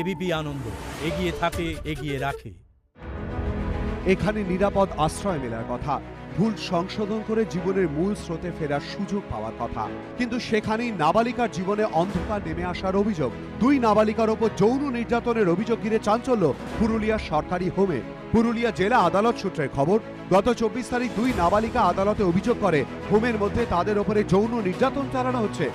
ABP আনন্দ এগিয়ে থাকে এগিয়ে রাখে। এখানে নিরাপদ আশ্রয় মেলার কথা। ভুল সংশোধন করে জীবনের মূল স্রোতে ফেরার সুযোগ পাওয়ার কথা। কিন্তু সেখানেই নাবালিকার জীবনে অন্ধকার নেমে আসার অভিযোগ। দুই নাবালিকার ওপর যৌন নির্যাতনের অভিযোগ ঘিরে চাঞ্চল্য পুরুলিয়ার সরকারি হোমে। পুরুলিয়া জেলা আদালত সূত্রে খবর, গত চব্বিশ তারিখ দুই নাবালিকা আদালতে অভিযোগ করে, হোমের মধ্যে তাদের ওপরে যৌন নির্যাতন চালানো হচ্ছে।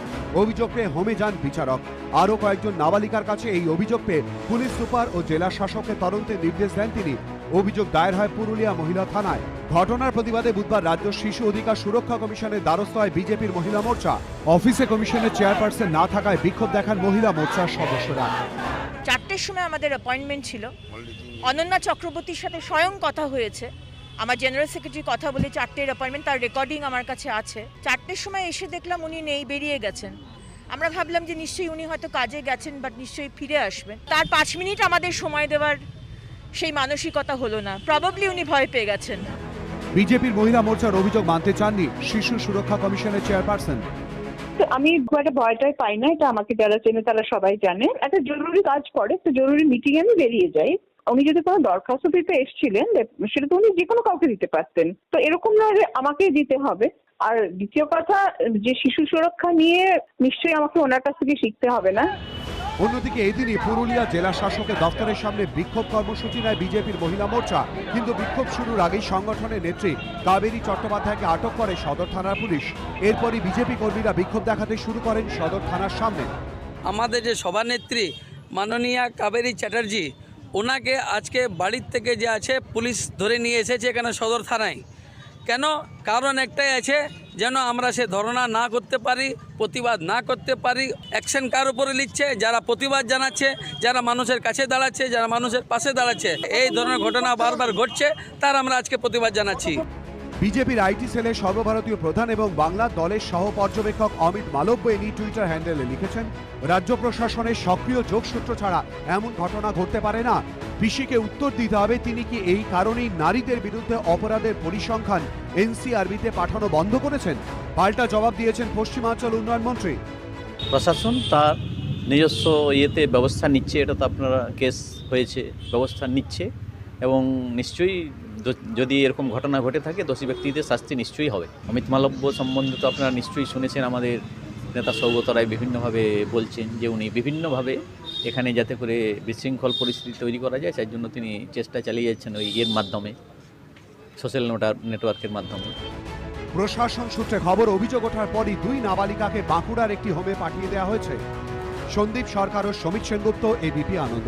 অভিযোগ পেয়ে হোমে যান বিচারক। আরও কয়েকজন নাবালিকার কাছে এই অভিযোগ পেয়ে পুলিশ সুপার ও জেলা শাসকের তদন্তের নির্দেশ দেন তিনি। অভিযোগ দায়ের হয় পুরুলিয়া মহিলা থানায়। ঘটনার প্রতিবাদে বুধবার রাজ্য শিশু অধিকার সুরক্ষা কমিশনের দ্বারস্থ হয় বিজেপির মহিলা মোর্চা। অফিসে কমিশনের চেয়ারপারসন না থাকায় বিক্ষোভ দেখান মহিলা মোর্চার সদস্যরা। চারটের সময় আমাদের অ্যাপয়েন্টমেন্ট ছিল। অনন্যা চক্রবর্তীর সাথে স্বয়ং কথা হয়েছে। আমার জেনারেল সেক্রেটারি কথা বলে চারটের অ্যাপয়েন্টমেন্ট তার রেকর্ডিং আমার কাছে আছে। চারটের সময় এসে দেখলাম উনি নেই বেরিয়ে গেছেন। আমরা ভাবলাম যে নিশ্চয়ই উনি হয়তো কাজে গেছেন বাট নিশ্চয়ই ফিরে আসবেন। তার পাঁচ মিনিট আমাদের সময় দেওয়ার সেই মানসিকতা হলো না। প্রবাবলি উনি ভয় পেয়ে গেছেন। বিজেপির মহিলা মোর্চার অভিযোগ মানতে চাননি শিশু সুরক্ষা কমিশনের চেয়ারপারসন। তো আমি খুব একটা ভয়টাই পাই না এটা আমাকে যারা চেনে তারা সবাই জানে। একটা জরুরি কাজ পড়ে তো জরুরি মিটিং আমি বেরিয়ে যাই। উনি যদি কোনো দরখাস্ত দিতে এসেছিলেন সেটা তো উনি যে কোনো কাউকে দিতে পারতেন। তো এরকম নয় যে আমাকেই দিতে হবে। আর দ্বিতীয় কথা যে শিশু সুরক্ষা নিয়ে নিশ্চয়ই আমাকে ওনার কাছ থেকে শিখতে হবে না। অন্যদিকে এদিনই পুরুলিয়া জেলা শাসকের দফতরের সামনে বিক্ষোভ কর্মসূচি নেয় বিজেপির মহিলা মোর্চা। কিন্তু বিক্ষোভ শুরুর আগেই সংগঠনের নেত্রী কাবেরী চট্টোপাধ্যায়কে আটক করে সদর থানার পুলিশ। এরপরই বিজেপি কর্মীরা বিক্ষোভ দেখাতে শুরু করেন সদর থানার সামনে। আমাদের যে সভানেত্রী মাননীয়া কাবেরী চ্যাটার্জি, ওনাকে আজকে বাড়ির থেকে যে আছে পুলিশ ধরে নিয়ে এসেছে এখানে সদর থানায়। কেন? কারণ একটাই আছে, যেন আমরা সে ধরনা না করতে পারি, প্রতিবাদ না করতে পারি অ্যাকশন কার উপরে লিখছে, যারা প্রতিবাদ জানাচ্ছে, যারা মানুষের কাছে দাঁড়াচ্ছে, যারা মানুষের পাশে দাঁড়াচ্ছে। এই ধরনের ঘটনা বারবার ঘটছে, তার আমরা আজকে প্রতিবাদ জানাচ্ছি। বিজেপির আইটি সেলের সর্বভারতীয় প্রধান এবং বাংলা দলের সহ পর্যবেক্ষক অমিত মালব্য এ নিয়ে টুইটার হ্যান্ডেলে লিখেছেন, রাজ্য প্রশাসনের সক্রিয় যোগসূত্র ছাড়া এমন ঘটনা ঘটতে পারে না। পিসিকে উত্তর দিতে হবে, তিনি কি এই কারণেই নারীদের বিরুদ্ধে অপরাধের পরিসংখ্যান এনসিআরবিতে পাঠানো বন্ধ করেছেন? পাল্টা জবাব দিয়েছেন পশ্চিমাঞ্চল উন্নয়ন মন্ত্রী। প্রশাসন তার নিজস্ব ইয়েতে ব্যবস্থা নিচ্ছে, এটা তো আপনারা কেস হয়েছে, ব্যবস্থা নিচ্ছে। এবং নিশ্চয়ই যদি এরকম ঘটনা ঘটে থাকে, দোষী ব্যক্তিদের শাস্তি নিশ্চয়ই হবে। অমিত মালব্য সম্বন্ধে তো আপনারা নিশ্চয়ই শুনেছেন, আমাদের নেতা সৌগত রায় বিভিন্নভাবে বলছেন যে উনি বিভিন্নভাবে এখানে যাতে করে বিশৃঙ্খল পরিস্থিতি তৈরি করা যায় তার জন্য তিনি চেষ্টা চালিয়ে যাচ্ছেন ওই ইয়ের মাধ্যমে, সোশ্যাল নেটওয়ার্কের মাধ্যমে। প্রশাসন সূত্রে খবর, অভিযোগ ওঠার পরই দুই নাবালিকাকে বাঁকুড়ার একটি হোমে পাঠিয়ে দেওয়া হয়েছে। সন্দীপ সরকার ও সমিত সেনগুপ্ত এবিপি আনন্দ।